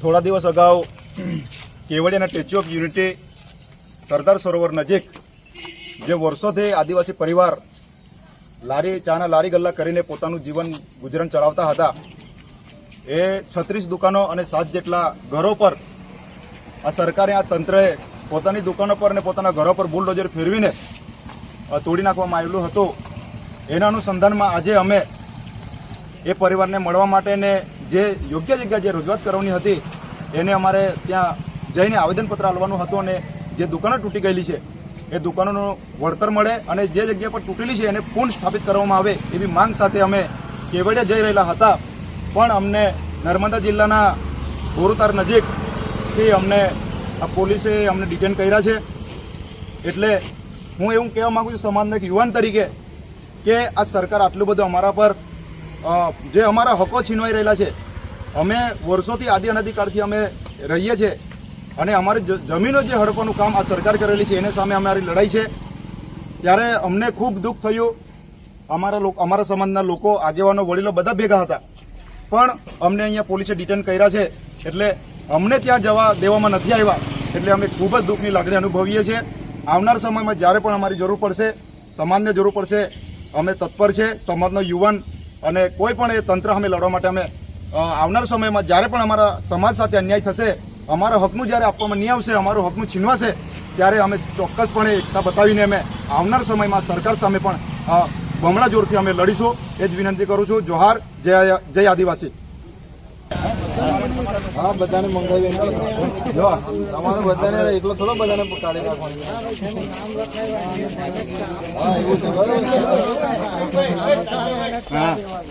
થોડા દિવસ અગાઉ કેવડિયાના statue of unity Sardar Sarovar નજીક જે વર્ષોથી આદિવાસી પરિવાર લારી, ચાના લારી ગલ્લા કરીને પોતાનું જીવન ગુજરાન ચલાવતા હતા, એ છત્રીસ દુકાનો અને સાત જેટલા ઘરો પર આ સરકારે આ તંત્રએ પોતાની દુકાનો પર અને પોતાના ઘરો પર બુલડોઝર ફેરવીને તોડી નાખવામાં આવેલું હતું. એના અનુસંધાનમાં આજે અમે એ પરિવારને મળવા માટે ને જે યોગ્ય જગ્યા જે રજૂઆત કરવાની હતી, એને અમારે ત્યાં જઈને આવેદનપત્ર આપવાનું હતું અને જે દુકાનો તૂટી ગયેલી છે, એ દુકાનોનું વળતર મળે અને જે જગ્યા પર તૂટેલી છે, એને પુનઃ સ્થાપિત કરવામાં આવે એવી માંગ સાથે અમે કેવડિયા જઈ રહેલા હતા. પણ અમને નર્મદા જિલ્લાના બોરુતાર નજીકથી અમને આ પોલીસે અમને ડિટેન કર્યા છે. એટલે હું એવું કહેવા માગું છું સમાજના એક યુવાન તરીકે કે આ સરકાર આટલું બધું અમારા પર જે અમારા હકો છીનવાઈ રહેલા છે. અમે વર્ષોથી આદિ અનાધિકાળથી અમે રહીએ છીએ અને અમારી જમીનો જે હડપવાનું કામ આ સરકાર કરેલી છે, એને સામે અમારી લડાઈ છે. ત્યારે અમને ખૂબ દુઃખ થયું. અમારા અમારા સમાજના લોકો, આગેવાનો, વડીલો બધા ભેગા હતા. પણ અમને અહીંયા પોલીસે ડિટેન કર્યા છે. એટલે અમને ત્યાં જવા દેવામાં નથી આવ્યા. એટલે અમે ખૂબ જ દુઃખની લાગણી અનુભવીએ છીએ. આવનાર સમયમાં જ્યારે પણ અમારી જરૂર પડશે, સમાજને જરૂર પડશે, અમે તત્પર છે. સમાજનો યુવાન અને કોઈ પણ એ તંત્ર અમે લડવા માટે અમે આવનાર સમયમાં જ્યારે પણ અમારા સમાજ સાથે અન્યાય થશે, અમારા હકનું જ્યારે આપવામાં નહીં આવશે, અમારું હકનું છીનવાશે, ત્યારે અમે ચોક્કસપણે એકતા બતાવીને અમે આવનાર સમયમાં સરકાર સામે પણ બમણા જોરથી અમે લડીશું. એ જ વિનંતી કરું છું. જોહાર, જય જય આદિવાસી. હા બધાને મંગાવી જો તમારે બધાને એકલો થોડો બધાને કાઢી છે. બરોબર.